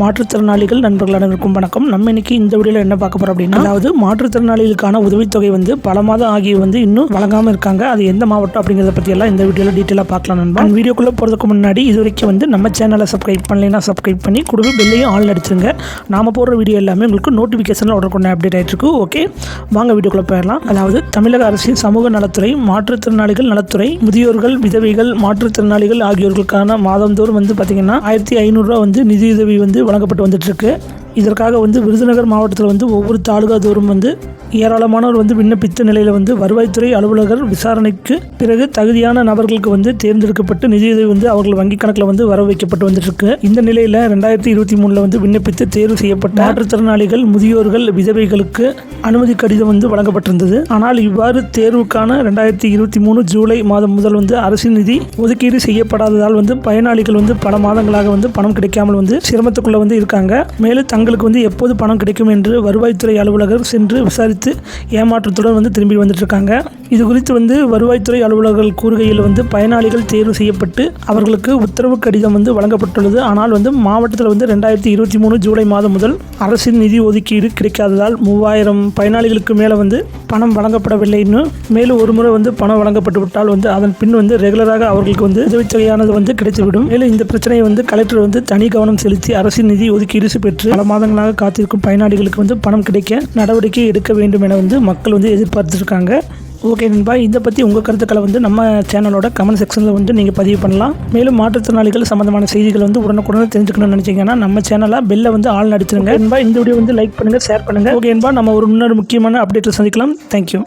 மாற்றுத்திறனாளிகள் நண்பர்கள் அனைவருக்கும் வணக்கம். நம்ம இன்னைக்கு இந்த வீடியோவில் என்ன பார்க்க போறோம் அப்படின்னா அதாவது மாற்றுத்திறனாளிகளுக்கான உதவித்தொகை வந்து பல மாதம் ஆகி வந்து இன்னும் வழங்காமல் இருக்காங்க. அது எந்த மாவட்டம் அப்படிங்கிறத பற்றியெல்லாம் இந்த வீடியோவில் டீட்டெயிலாக பார்க்கலாம் நண்பா. வீடியோக்குள்ளே போகிறதுக்கு முன்னாடி இது வரைக்கும் வந்து நம்ம சேனலை சப்ஸ்கிரைப் பண்ணலைன்னா சப்ஸ்கிரைப் பண்ணி கொடுத்து பெல்லையும் ஆல் அடிச்சிருங்க. நாம போடுற வீடியோ எல்லாமே உங்களுக்கு நோட்டிஃபிகேஷனில் உடனே அப்டேட் ஆகிட்டு இருக்கு ஓகே வாங்க வீடியோக்குள்ளே போயிடலாம். அதாவது தமிழக அரசின் சமூக நலத்துறை மாற்றுத்திறனாளிகள் நலத்துறை முதியோர்கள் விதவைகள் மாற்றுத்திறனாளிகள் ஆகியோர்களுக்கான மாதந்தோறும் வந்து பார்த்திங்கன்னா ஆயிரத்தி ஐநூறுரூவா வந்து நிதியுதவி வந்து வழங்கப்பட்டு வந்துட்டு இருக்கு இதற்காக வந்து விருதுநகர் மாவட்டத்தில் வந்து ஒவ்வொரு தாலுகா தோறும் வந்து ஏராளமானோர் வந்து விண்ணப்பித்த நிலையில் வந்து வருவாய்த்துறை அலுவலகர் விசாரணைக்கு பிறகு தகுதியான நபர்களுக்கு வந்து தேர்ந்தெடுக்கப்பட்டு நிதியுதவி வந்து அவர்கள் வங்கி கணக்கில் வந்து வர வைக்கப்பட்டு வந்துட்டு இந்த நிலையில் ரெண்டாயிரத்தி இருபத்தி மூணில் வந்து விண்ணப்பித்து தேர்வு செய்யப்பட்ட மாற்றுத்திறனாளிகள் முதியோர்கள் விதவைகளுக்கு அனுமதி கடிதம் வந்து வழங்கப்பட்டிருந்தது. ஆனால் இவ்வாறு தேர்வுக்கான ரெண்டாயிரத்தி இருபத்தி மூணு ஜூலை மாதம் முதல் வந்து அரசின் நிதி ஒதுக்கீடு செய்யப்படாததால் வந்து பயனாளிகள் வந்து பல மாதங்களாக வந்து பணம் கிடைக்காமல் வந்து சிரமத்துக்குள்ள வந்து இருக்காங்க. மேலும் தங்களுக்கு வந்து எப்போது பணம் கிடைக்கும் என்று வருவாய்த்துறை அலுவலகர் சென்று விசாரித்து ஏமாற்றத்துடன் வந்து திரும்பி வந்துட்டுருக்காங்க. இது குறித்து வந்து வருவாய்த்துறை அலுவலர்கள் கூறுகையில் வந்து பயனாளிகள் தேர்வு செய்யப்பட்டு அவர்களுக்கு உத்தரவு கடிதம் வந்து வழங்கப்பட்டுள்ளது. ஆனால் வந்து மாவட்டத்தில் வந்து ரெண்டாயிரத்தி இருபத்தி மூணு ஜூலை மாதம் முதல் அரசின் நிதி ஒதுக்கீடு கிடைக்காததால் மூவாயிரம் பயனாளிகளுக்கு மேலே வந்து பணம் வழங்கப்படவில்லைன்னு மேலும் ஒரு முறை வந்து பணம் வழங்கப்பட்டு விட்டால் வந்து அதன் பின் வந்து ரெகுலராக அவர்களுக்கு வந்து உதவித்தொகையானது வந்து கிடைத்துவிடும். மேலும் இந்த பிரச்சனையை வந்து கலெக்டர் வந்து தனி கவனம் செலுத்தி அரசின் நிதி ஒதுக்கீடு பெற்று பல மாதங்களாக காத்திருக்கும் பயனாளிகளுக்கு வந்து பணம் கிடைக்க நடவடிக்கை எடுக்க வேண்டும். என வந்து மக்கள் வந்து எதிர்பார்த்துருக்காங்க. ஓகே நண்பா இதை பற்றி உங்கள் கருத்துக்களை வந்து நம்ம சேனலோட கமெண்ட் செக்ஷனில் வந்து நீங்கள் பதிவு பண்ணலாம். மேலும் மாற்றுத்திறனாளிகள் சம்மந்தமான செய்திகள் வந்து உடனுக்குடனே தெரிஞ்சுக்கணும்னு நினச்சிங்கன்னா நம்ம சேனலாக பெல்லை வந்து ஆள் அடிச்சிருங்க நண்பா இந்த வீடியோ வந்து லைக் பண்ணுங்கள் ஷேர் பண்ணுங்கள் ஓகே நண்பா நம்ம ஒரு இன்னொரு முக்கியமான அப்டேட்டில் சந்திக்கலாம். தேங்க்யூ